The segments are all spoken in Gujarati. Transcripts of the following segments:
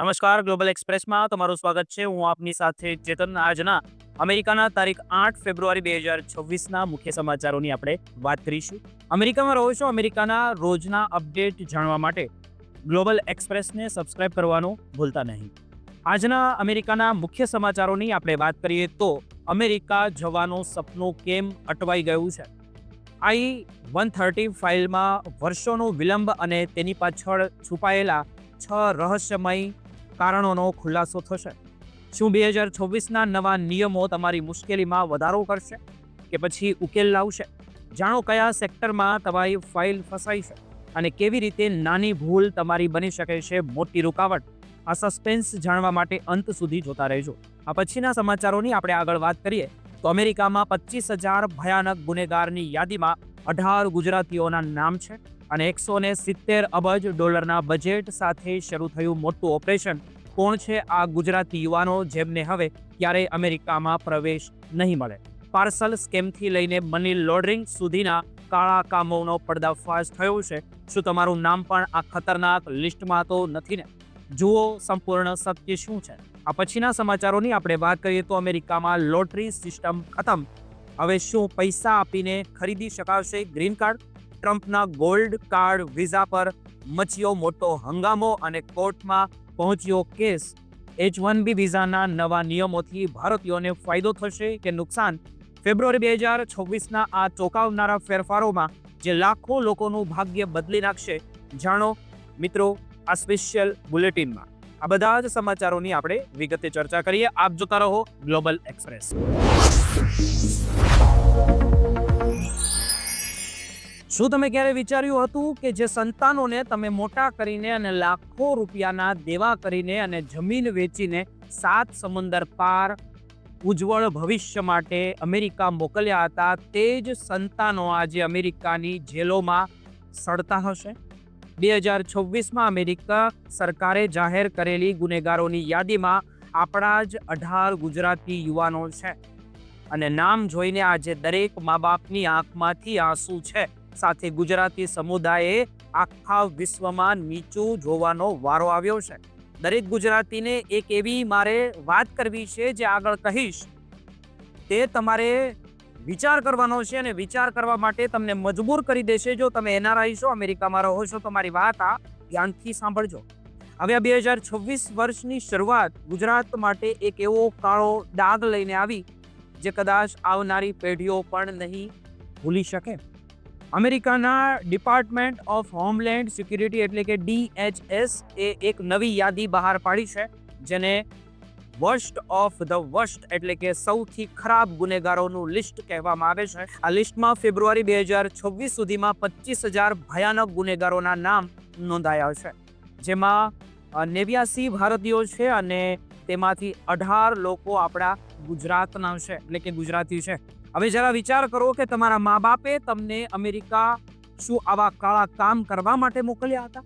નમસ્કાર ગ્લોબલ એક્સપ્રેસમાં તમારું સ્વાગત છે. હું આપની સાથે ચેતન. આજના અમેરિકાના તારીખ આઠ ફેબ્રુઆરી બે હજાર છવ્વીસના મુખ્ય સમાચારોની આપણે વાત કરીશું. અમેરિકામાં રહો છો. અમેરિકાના રોજના અપડેટ જાણવા માટે ગ્લોબલ એક્સપ્રેસને સબસ્ક્રાઇબ કરવાનું ભૂલતા નહીં. આજના અમેરિકાના મુખ્ય સમાચારોની આપણે વાત કરીએ તો અમેરિકા જવાનું સપનું કેમ અટવાઈ ગયું છે? આઈ વન થર્ટી ફાઇલમાં વર્ષોનો વિલંબ અને તેની પાછળ છુપાયેલા છ રહસ્યમય કારણોનો ખુલાસો થશે. શું બે હજાર છવ્વીસના નવા નિયમો તમારી મુશ્કેલીમાં વધારો કરશે કે પછી ઉકેલ લાવશે? જાણો કયા સેક્ટરમાં તમારી ફાઇલ ફસાઈ છે અને કેવી રીતે નાની ભૂલ તમારી બની શકે છે મોટી રૂકાવટ? આ સસ્પેન્સ જાણવા માટે અંત સુધી જોતા રહેજો. આ પછીના સમાચારોની આપણે આગળ વાત કરીએ તો અમેરિકામાં પચીસ હજાર ભયાનક ગુનેગારની યાદીમાં અઢાર ગુજરાતીઓના નામ છે અને એકસો ને સિત્તેર અબજ ડોલરના બજેટ સાથે શરૂ થયું મોટું ઓપરેશન કોણ છે આ ગુજરાતી યુવાનો જેમને હવે ક્યારેય અમેરિકામાં પ્રવેશ નહીં મળે? પાર્સલ સ્કેમથી લઈને મની લોન્ડરિંગ સુધીના કાળા કામોનો પર્દાફાશ થયો છે. શું તમારું નામ પણ આ ખતરનાક લિસ્ટમાં તો નથી ને? જુઓ સંપૂર્ણ સત્ય શું છે. આ પછીના સમાચારોની આપણે વાત કરીએ તો અમેરિકામાં લોટરી સિસ્ટમ ખતમ. હવે શું પૈસા આપીને ખરીદી શકાશે ગ્રીન કાર્ડ? ટ્રમ્પના ગોલ્ડ કાર્ડ વિઝા પર મચ્યો મોટો હંગામો અને કોર્ટમાં પહોંચ્યો કેસ. એચ વન બી વિઝાના નવા નિયમોથી ભારતીયોને ફાયદો થશે કે નુકસાન? ફેબ્રુઆરી બે હજાર છવ્વીસના આ ચોંકાવનારા ફેરફારોમાં જે લાખો લોકોનું ભાગ્ય બદલી નાખશે, જાણો મિત્રો આ સ્પેશિયલ બુલેટિનમાં. આ બધા જ સમાચારોની આપણે વિગતે ચર્ચા કરીએ. આપ જોતા રહો ગ્લોબલ એક્સપ્રેસ. શું તમે ક્યારે વિચાર્યું હતું કે જે સંતાનોને તમે મોટા કરીને અને લાખો રૂપિયાના દેવા કરીને અને જમીન વેચીને સાત સમંદર પાર ઉજ્જવળ ભવિષ્ય માટે અમેરિકા મોકલ્યા હતા, તે જ સંતાનો આજે અમેરિકાની જેલોમાં સડતા હશે? બે હજાર છવ્વીસમાં અમેરિકા સરકારે જાહેર કરેલી ગુનેગારોની યાદીમાં આપણા જ અઢાર ગુજરાતી યુવાનો છે અને નામ જોઈને આજે દરેક મા બાપની આંખમાંથી આંસુ છે. સાથે ગુજરાતી સમુદાયે આખા વિશ્વમાં નીચું જોવાનો વારો આવ્યો છે. દરેક ગુજરાતીને એક એવી મારે વાત કરવી છે જે આગળ કહીશ. તે તમારે વિચાર કરવાનો છે અને વિચાર કરવા માટે તમને મજબૂર કરી દેશે. જો તમે એનઆરઆઈ છો, અમેરિકામાં રહો છો, તો મારી વાત આ ધ્યાનથી સાંભળજો. હવે બે હજાર છવ્વીસ વર્ષની શરૂઆત ગુજરાત માટે એક એવો કાળો ડાઘ લઈને આવી, જે કદાચ આવનારી પેઢીઓ પણ નહીં ભૂલી શકે. અમેરિકાના ડિપાર્ટમેન્ટ ઓફ હોમલેન્ડ સિક્યુરિટી એટલે કે ડીએચએસ એ એક નવી યાદી બહાર પાડી છે, જેને વર્સ્ટ ઓફ ધ વર્સ્ટ એટલે કે સૌથી ખરાબ ગુનેગારોનું લિસ્ટ કહેવામાં આવે છે. આ લિસ્ટમાં ફેબ્રુઆરી બે હજાર છવ્વીસ સુધીમાં પચીસ હજાર ભયાનક ગુનેગારોના નામ નોંધાયા છે, જેમાં નેવ્યાસી ભારતીયો છે અને તેમાંથી અઢાર લોકો આપણા ગુજરાતના છે, એટલે કે ગુજરાતી છે. હવે જરા વિચાર કરો કે તમારા મા બાપે તમને અમેરિકા શું આવા કાળા કામ કરવા માટે મોકલ્યા હતા?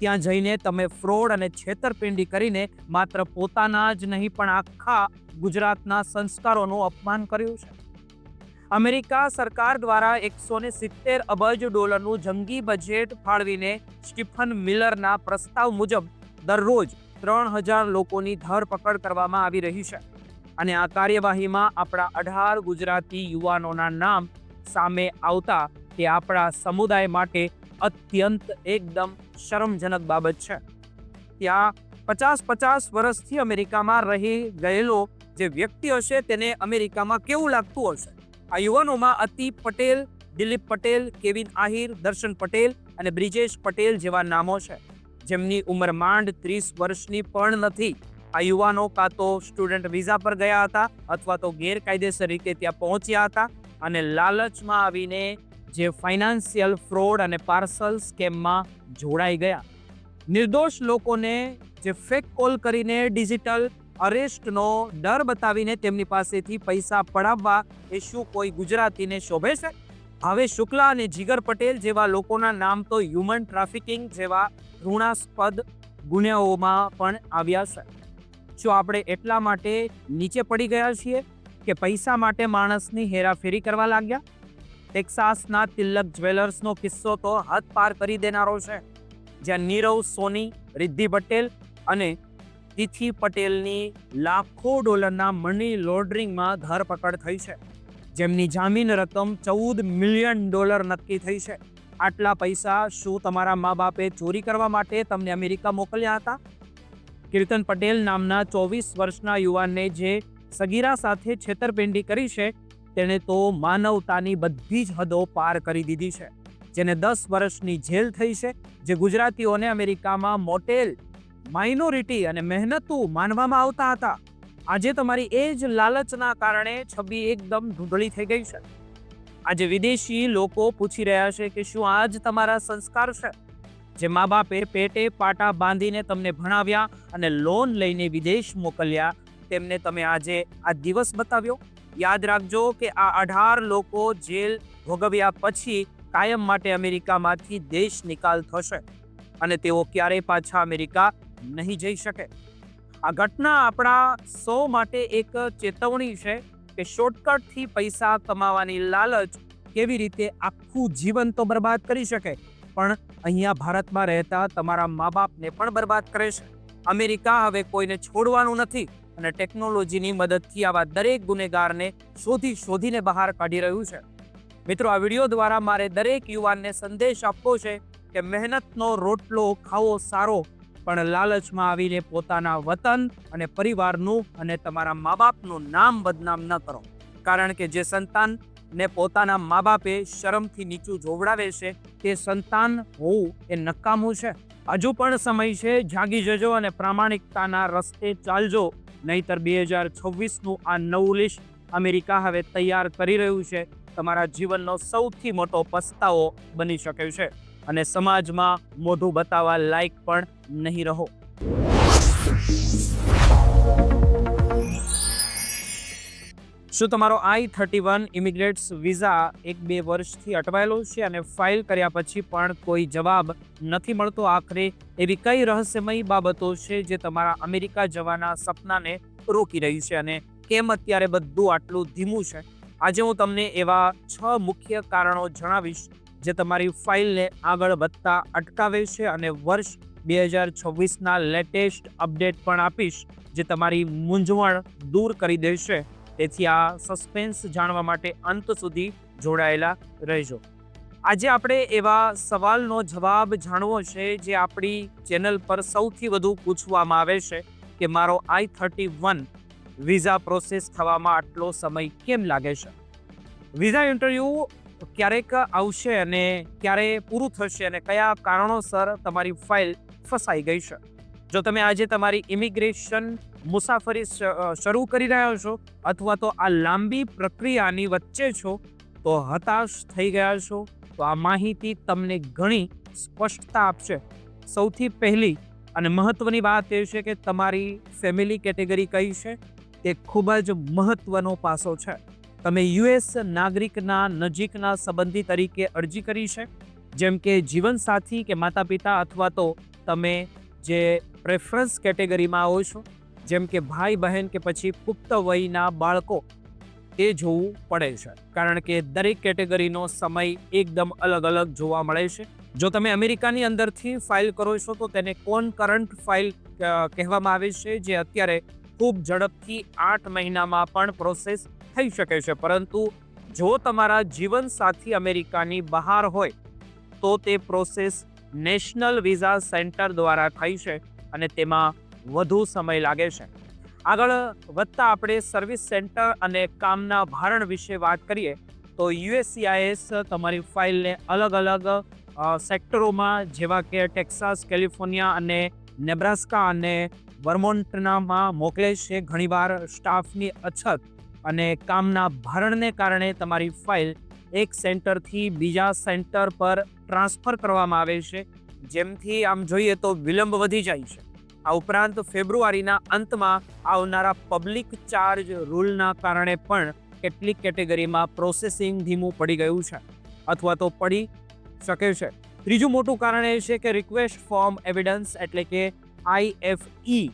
ત્યાં જઈને તમે ફ્રોડ અને છેતરપિંડી કરીને માત્ર પોતાના જ નહીં, પણ આખા ગુજરાતના સંસ્કારોનું અપમાન કર્યું છે. અમેરિકા સરકાર દ્વારા એકસો ને સિત્તેર અબજ ડોલરનું જંગી બજેટ ફાળવીને સ્ટીફન મિલરના પ્રસ્તાવ મુજબ દરરોજ ત્રણ હજાર લોકોની ધરપકડ કરવામાં આવી રહી છે. અને આ કાર્યવાહીમાં આપણા અઢાર ગુજરાતી યુવાનોના નામ સામે આવતા તે આપણા સમુદાય માટે અત્યંત એકદમ શરમજનક બાબત છે. ત્યાં પચાસ પચાસ વર્ષથી અમેરિકામાં રહી ગયેલો જે વ્યક્તિ હશે તેને અમેરિકામાં કેવું લાગતું હશે? આ યુવાનોમાં અતિ પટેલ, દિલીપ પટેલ, કેવિન આહિર, દર્શન પટેલ અને બ્રિજેશ પટેલ જેવા નામો છે. જેમની ઉંમર માંડ ત્રીસ વર્ષની પણ નથી. આ યુવાનો કાં તો સ્ટુડન્ટ વિઝા પર ગયા હતા અથવા તો ગેરકાયદેસર રીતે ત્યાં પહોંચ્યા હતા અને લાલચમાં આવીને જે ફાઇનાન્શિયલ ફ્રોડ અને પાર્સલ સ્કેમમાં જોડાઈ ગયા. નિર્દોષ લોકોને જે ફેક કોલ કરીને ડિજિટલ અરેસ્ટનો ડર બતાવીને તેમની પાસેથી પૈસા પડાવવા એ શું કોઈ ગુજરાતીને શોભે છે? હવે શુક્લા અને જીગર પટેલ જેવા લોકોના નામ તો હ્યુમન ટ્રાફિકિંગ જેવા ઋણાસ્પદ ગુનાઓમાં પણ આવ્યા છે. શું આપણે એટલા માટે નીચે પડી ગયા છીએ કે પૈસા માટે માણસની હેરાફેરી કરવા લાગ્યા? ટેક્સાસના તિલક જ્વેલર્સનો કિસ્સો તો હદ પાર કરી દેનારો છે. જ્યાં નીરવ, સોની, રિદ્ધિ પટેલ અને તિથિ પટેલની લાખો ડોલરના મની લોન્ડરિંગમાં ધરપકડ થઈ છે. જેમની જામીન રકમ ચૌદ મિલિયન ડોલર નક્કી થઈ છે. આટલા પૈસા શું તમારા મા બાપે ચોરી કરવા માટે તમને અમેરિકા મોકલ્યા હતા? કીર્તન પટેલ નામના ચોવીસ વર્ષના યુવાનને જે સગીરા સાથે છેતરપિંડી કરી છે, તેણે તો માનવતાની બધી જ હદો પાર કરી દીધી છે. જેને દસ વર્ષની જેલ થઈ છે, જે ગુજરાતીઓને અમેરિકામાં મોટેલ, માઇનોરિટી અને મહેનતુ માનવામાં આવતા હતા. આજે તમારી એ જ લાલચના કારણે છબી એકદમ ધૂંધળી થઈ ગઈ છે. આજે વિદેશી લોકો પૂછી રહ્યા છે કે શું આ જ તમારા સંસ્કાર છે? જે મા બાપે પેટે પાટા બાંધીને તમને ભણાવ્યા અને લોન લઈને વિદેશ મોકલ્યા, તેમને તમે આજે આ દિવસ બતાવ્યો. યાદ રાખજો કે આ અઢાર લોકો જેલ ભોગવ્યા પછી કાયમ માટે અમેરિકામાંથી દેશ નિકાલ થશે અને તેઓ ક્યારેય પાછા અમેરિકા નહીં જઈ શકે. આ ઘટના આપણા સૌ માટે એક ચેતવણી છે કે શોર્ટકટથી પૈસા કમાવાની લાલચ કેવી રીતે આખું જીવન તો બરબાદ કરી શકે? પણ અહીંયા ભારતમાં રહેતા તમારા મા બાપને પણ બરબાદ કરે છે. અમેરિકા હવે કોઈને છોડવાનું નથી અને ટેકનોલોજીની મદદથી આવા દરેક ગુનેગારને શોધી શોધીને બહાર કાઢી રહ્યું છે. મિત્રો, આ વીડિયો દ્વારા મારે દરેક યુવાનને સંદેશ આપવો છે કે મહેનતનો રોટલો ખાવો સારો, પણ લાલચમાં આવીને પોતાના વતન અને પરિવારનું અને તમારા મા બાપનું નામ બદનામ ન કરો. કારણ કે જે સંતાન ને પોતાના મા બાપે શરમથી નીચું જોવડાવે છે તે સંતાન હોવું એ નકામું છે. હજુ પણ સમય છે, જાગી જજો અને પ્રામાણિકતાના રસ્તે ચાલજો. નહીતર બે હજાર છવ્વીસનું આ નવું લિસ્ટ અમેરિકા હવે તૈયાર કરી રહ્યું છે. તમારા જીવનનો સૌથી મોટો પસ્તાવો બની શકે છે. અને સમાજમાં મોઢું બતાવવા લાયક પણ નહીં રહો. શું તમારો I thirty one immigrates visa એક બે વર્ષથી અટવાયેલો છે અને ફાઇલ કર્યા પછી પણ કોઈ જવાબ નથી મળતો આખરે? એવી કઈ રહસ્યમય બાબતો છે જે તમારા અમેરિકા જવાના સપનાને રોકી રહી છે અને કેમ અત્યારે બધું આટલું ધીમું છે? આજે હું તમને એવા છ મુખ્ય કારણો જણાવીશ જે તમારી ફાઇલને આગળ વધતા અટકાવે છે અને વર્ષ બે હજાર છવ્વીસના લેટેસ્ટ અપડેટ પણ આપીશ જે તમારી મૂંઝવણ દૂર કરી દેશે. તેથી આ સસ્પેન્સ જાણવા માટે અંત સુધી જોડાયેલા રહેજો. આજે આપણે એવા સવાલનો જવાબ જાણવો છે જે આપણી ચેનલ પર સૌથી વધુ પૂછવામાં આવે છે કે મારો I thirty one visa process થવામાં આટલો સમય કેમ લાગે છે? વિઝા ઇન્ટરવ્યૂ ક્યારેક આવશે અને ક્યારે પૂરું થશે અને કયા કારણોસર તમારી ફાઇલ ફસાઈ ગઈ છે? જો તમે આજે તમારી ઇમિગ્રેશન મુસાફરી શરૂ કરી રહ્યા છો અથવા તો આ લાંબી પ્રક્રિયાની વચ્ચે છો, તો હતાશ થઈ ગયા છો, તો આ માહિતી તમને ઘણી સ્પષ્ટતા આપશે. સૌથી પહેલી અને મહત્વની વાત એ છે કે તમારી ફેમિલી કેટેગરી કઈ છે? તે ખૂબ જ મહત્વનો પાસો છે. તમે યુએસ નાગરિકના નજીકના સંબંધી તરીકે અરજી કરી છે? જેમ કે જીવનસાથી કે માતા પિતા અથવા તો તમે જે પ્રેફરન્સ કેટેગરીમાં આવો છો જેમ કે ભાઈ બહેન કે પછી પુખ્ત વયના બાળકો, એ જોવું પડે છે. કારણ કે દરેક કેટેગરીનો સમય એકદમ અલગ અલગ જોવા મળે છે. જો તમે અમેરિકાની અંદરથી ફાઇલ કરો છો, તો તેને કોન કરંટ ફાઇલ કહેવામાં આવે છે, જે અત્યારે ખૂબ ઝડપથી આઠ મહિનામાં પણ પ્રોસેસ થઈ શકે છે. પરંતુ જો તમારા જીવનસાથી અમેરિકાની બહાર હોય, તો તે પ્રોસેસ નેશનલ વિઝા સેન્ટર દ્વારા થઈ છે અને તેમાં વધુ સમય લાગે છે. આગળ વધતા આપણે સર્વિસ સેન્ટર અને કામના ભારણ વિશે વાત કરીએ, તો યુએસસીઆઈએસ તમારી ફાઇલને અલગ અલગ સેક્ટરોમાં જેવા કે ટેક્સાસ, કેલિફોર્નિયા અને નેબ્રાસ્કા અને વર્મોન્ટનામાં મોકલે છે ઘણીવાર સ્ટાફની અછત અને કામના ભારણને કારણે તમારી ફાઇલ એક સેન્ટરથી બીજા સેન્ટર પર ટ્રાન્સફર કરવામાં આવે છે. જેમથી આમ જોઈએ તો વિલંબ વધી જાય છે. આ ઉપરાંત ફેબ્રુઆરીના અંતમાં આવનારા પબ્લિક ચાર્જ રૂલના કારણે પણ કેટલીક કેટેગરીમાં પ્રોસેસિંગ ધીમું પડી ગયું છે અથવા તો પડી શકે છે. ત્રીજું મોટું કારણ એ છે કે રિક્વેસ્ટ ફોર્મ એવિડન્સ એટલે કે આઈએફઈ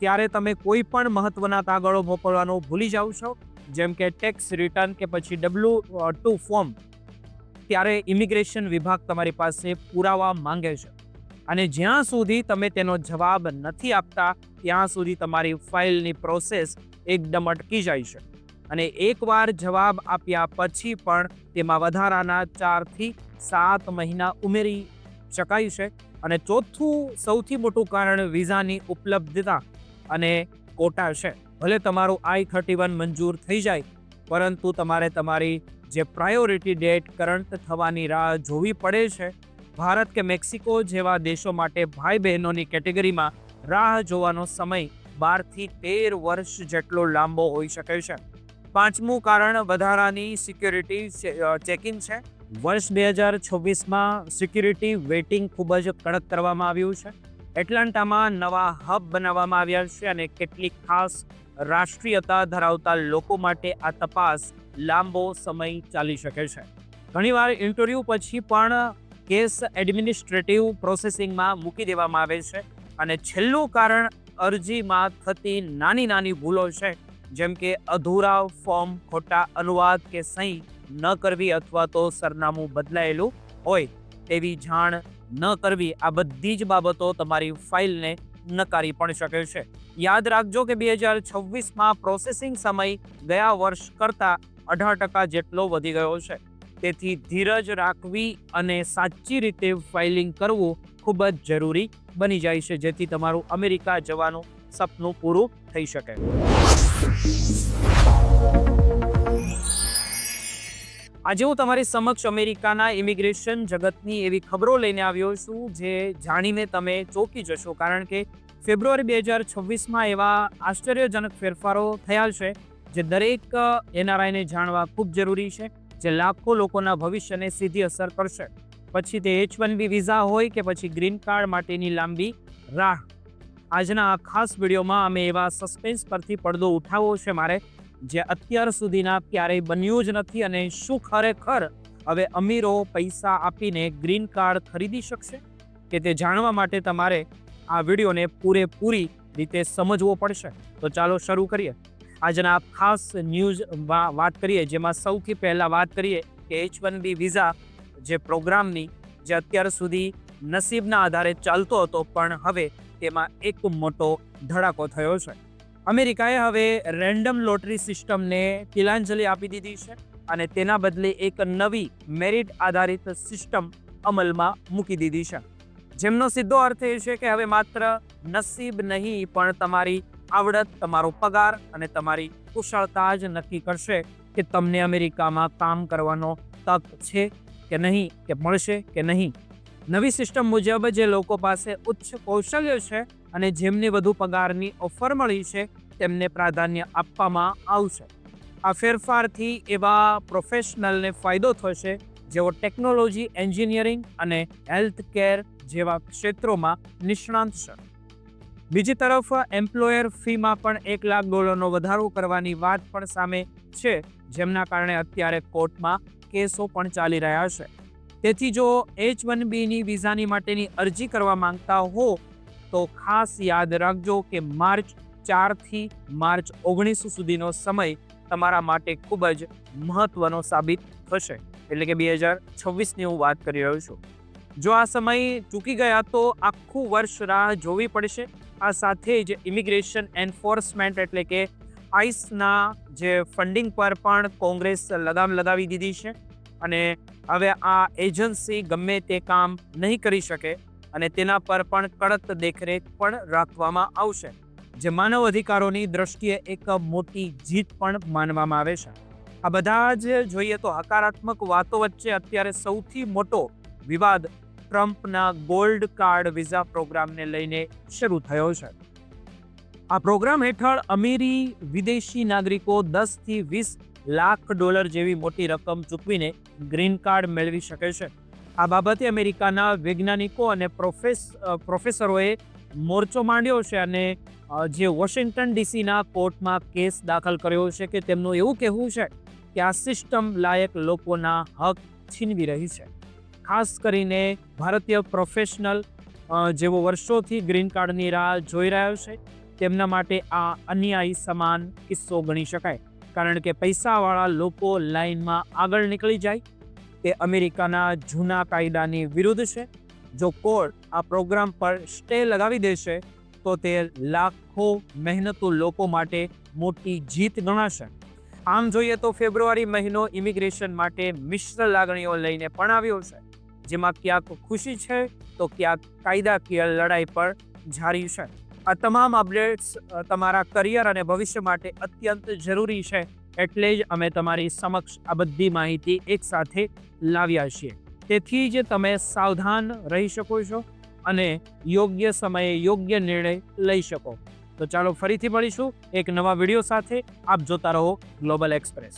ત્યારે તમે કોઈ પણ મહત્વના કાગળો મોકલવાનું ભૂલી જાઓ છો, જેમ કે ટેક્સ રિટર્ન કે પછી ડબલ્યુ ટુ ફોર્મ ત્યારે ઇમિગ્રેશન વિભાગ તમારી પાસે પુરાવા માંગે છે. અને જ્યાં સુધી તમે તેનો જવાબ નથી આપતા, ત્યાં સુધી તમારી ફાઇલની પ્રોસેસ એકદમ અટકી જાય છે. અને એકવાર જવાબ આપ્યા પછી પણ તેમાં વધારાના ચારથી સાત મહિના ઉમેરી શકાય છે. અને ચોથું, સૌથી મોટું કારણ વિઝાની ઉપલબ્ધતા અને કોટા છે. ભલે તમારું આઈ થર્ટી વન મંજૂર થઈ જાય, પરંતુ તમારે તમારી જે પ્રાયોરિટી ડેટ કરંટ થવાની રાહ જોવી પડે છે. ભારત કે મેક્સિકો જેવા દેશો માટે ભાઈ બહેનોની કેટેગરીમાં રાહ જોવાનો સમય બારથી તેર વર્ષ જેટલો લાંબો હોઈ શકે છે. પાંચમું કારણ વધારાની સિક્યોરિટી ચેકિંગ છે. વર્ષ બે હજાર છવ્વીસમાં સિક્યુરિટી વેઇટિંગ ખૂબ જ કડક કરવામાં આવ્યું છે. એટલાન્ટામાં નવા હબ બનાવવામાં આવ્યા છે અને કેટલીક ખાસ રાષ્ટ્રીયતા ધરાવતા લોકો માટે આ તપાસ લાંબો સમય ચાલી શકે છે. ઘણીવાર ઇન્ટરવ્યૂ પછી પણ કેસ એડમિનિસ્ટ્રેટિવ પ્રોસેસિંગમાં મૂકી દેવામાં આવે છે અને છેલ્લું કારણ અરજીમાં થતી નાની નાની ભૂલો છે, જેમ કે અધૂરા ફોર્મ, ખોટા અનુવાદ કે સહી ન કરવી અથવા તો સરનામું બદલાયેલું હોય તેવી જાણ ન કરવી, આ બધી જ બાબતો તમારી ફાઇલને નકારી પણ શકે છે. યાદ રાખજો કે બે હજાર છવ્વીસમાં પ્રોસેસિંગ સમય ગયા વર્ષ કરતાં અઢાર ટકા જેટલો વધી ગયો છે. તેથી ધીરજ રાખવી અને સાચી રીતે ફાઇલિંગ કરવું ખૂબ જ જરૂરી બની જાય છે, જેથી તમારું અમેરિકા જવાનું સપનું પૂરું થઈ શકે. આજે હું તમારી સમક્ષ અમેરિકાના ઇમિગ્રેશન જગતની એવી ખબરો લઈને આવ્યો છું, જે જાણીને તમે ચોંકી જશો, કારણ કે ફેબ્રુઆરી બે હજાર છવ્વીસમાં એવા આશ્ચર્યજનક ફેરફારો થયા છે, જે દરેક એનઆરઆઈને જાણવા ખૂબ જરૂરી છે. જે લાખો લોકોના ભવિષ્યને સીધી અસર કરશે. પછી તે એચ વન બી વિઝા હોય કે પછી ગ્રીન કાર્ડ માટેની લાંબી રાહ. આજના આ ખાસ વિડીયોમાં અમે એવા સસ્પેન્સ પરથી પડદો ઉઠાવવો છે મારે, જે અત્યાર સુધીના ક્યારેય બન્યું જ નથી અને શું ખરેખર હવે અમીરો પૈસા આપીને ગ્રીન કાર્ડ ખરીદી શકશે? કે તે જાણવા માટે તમારે આ વિડીયોને પૂરેપૂરી રીતે સમજવો પડશે? તો ચાલો શરૂ કરીએ. આજના ખાસ ન્યૂઝ વાત કરીએ, જેમાં સૌથી પહેલાં વાત કરીએ કે એચ વન બી વિઝા જે પ્રોગ્રામની જે અત્યાર સુધી નસીબના આધારે ચાલતો હતો, પણ હવે તેમાં એક મોટો ધડાકો થયો છે. અમેરિકાએ હવે રેન્ડમ લોટરી સિસ્ટમને તિલાંજલિ આપી દીધી છે અને તેના બદલે એક નવી મેરિટ આધારિત સિસ્ટમ અમલમાં મૂકી દીધી છે. જેમનો સીધો અર્થ એ છે કે હવે માત્ર નસીબ નહીં, પણ તમારી આવડત, તમારો પગાર અને તમારી કુશળતા જ નક્કી કરશે કે તમને અમેરિકામાં કામ કરવાનો તક છે કે નહીં, કે મળશે કે નહીં. નવી સિસ્ટમ મુજબ જે લોકો પાસે ઉચ્ચ કૌશલ્ય છે અને જેમને વધુ પગારની ઓફર મળી છે, તેમને પ્રાધાન્ય આપવામાં આવશે. આ ફેરફારથી એવા પ્રોફેશનલને ફાયદો થશે જેઓ ટેકનોલોજી, એન્જિનિયરિંગ અને હેલ્થ કેર જેવા ક્ષેત્રોમાં નિષ્ણાંત છે. બીજી તરફ એમ્પ્લોયર ફીમાં પણ એક લાખ ડોલરનો વધારો કરવાની વાત પણ સામે છે, જેમના કારણે અત્યારે કોર્ટમાં કેસો પણ ચાલી રહ્યા છે. તેથી જો એચ વન બીની વિઝાની માટેની અરજી કરવા માંગતા હો, તો ખાસ યાદ રાખજો કે માર્ચ ચારથી માર્ચ ઓગણીસ સુધીનો સમય તમારા માટે ખૂબ જ મહત્વનો સાબિત થશે. એટલે કે બે હજાર છવ્વીસની હું વાત કરી રહ્યો છું. જો આ સમય ચૂકી ગયા તો આખું વર્ષ રાહ જોવી પડશે. આ સાથે જ ઇમિગ્રેશન એન્ફોર્સમેન્ટ એટલે કે આઈસના જે ફંડિંગ પર પણ કોંગ્રેસ લગામ લગાવી દીધી છે. અને હવે આ એજન્સી ગમે તે કામ નહીં કરી શકે અને તેના પર પણ કડક દેખરેખ પણ રાખવામાં આવશે. જે માનવ અધિકારોની દ્રષ્ટિએ એક મોટી જીત પણ માનવામાં આવે છે. આ બધા જ જોઈએ તો હકારાત્મક વાતો વચ્ચે અત્યારે સૌથી મોટો વિવાદ ટ્રમ્પના ગોલ્ડ કાર્ડ વિઝા પ્રોગ્રામને લઈને શરૂ થયો છે. આ પ્રોગ્રામ હેઠળ અમીરી વિદેશી નાગરિકો દસથી વીસ લાખ ડોલર જેવી મોટી રકમ ચૂકવીને ગ્રીન કાર્ડ મેળવી શકે છે. આ બાબતે અમેરિકાના વૈજ્ઞાનિકો અને પ્રોફેસ, પ્રોફેસરોએ મોરચો માંડ્યો છે અને જે વોશિંગ્ટન ડીસીના કોર્ટમાં કેસ દાખલ કર્યો છે કે તેમનું એવું કહેવું છે કે આ સિસ્ટમ લાયક લોકોના હક છીનવી રહી છે. ખાસ કરીને ભારતીય પ્રોફેશનલ જેવો વર્ષોથી ગ્રીન કાર્ડની રાહ જોઈ રહ્યો છે, તેમના માટે આ અન્યાયી સમાન કિસ્સો ગણી શકાય. કારણ કે પૈસાવાળા લોકો લાઇનમાં આગળ નીકળી જાય. તે અમેરિકાના જૂના કાયદાની વિરુદ્ધ છે. જો કોર્ટ આ પ્રોગ્રામ પર સ્ટે લગાવી દેશે, તો તે લાખો મહેનતુ લોકો માટે મોટી જીત ગણાશે. આમ જોઈએ તો ફેબ્રુઆરી મહિનો ઇમિગ્રેશન માટે મિશ્ર લાગણીઓ લઈને પણ આવ્યો છે. જેમાં ક્યાંક ખુશી છે, તો ક્યાંક કાયદાકીય લડાઈ પર જારી છે. આ તમામ અપડેટ્સ તમારા કરિયર અને ભવિષ્ય માટે અત્યંત જરૂરી છે, એટલે જ અમે તમારી સમક્ષ આ બધી માહિતી એકસાથે લાવ્યા છીએ. તેથી જ તમે સાવધાન રહી શકો છો અને યોગ્ય સમયે યોગ્ય નિર્ણય લઈ શકો. તો ચાલો ફરીથી મળીશું એક નવા વીડિયો સાથે. આપ જોતા રહો ગ્લોબલ એક્સપ્રેસ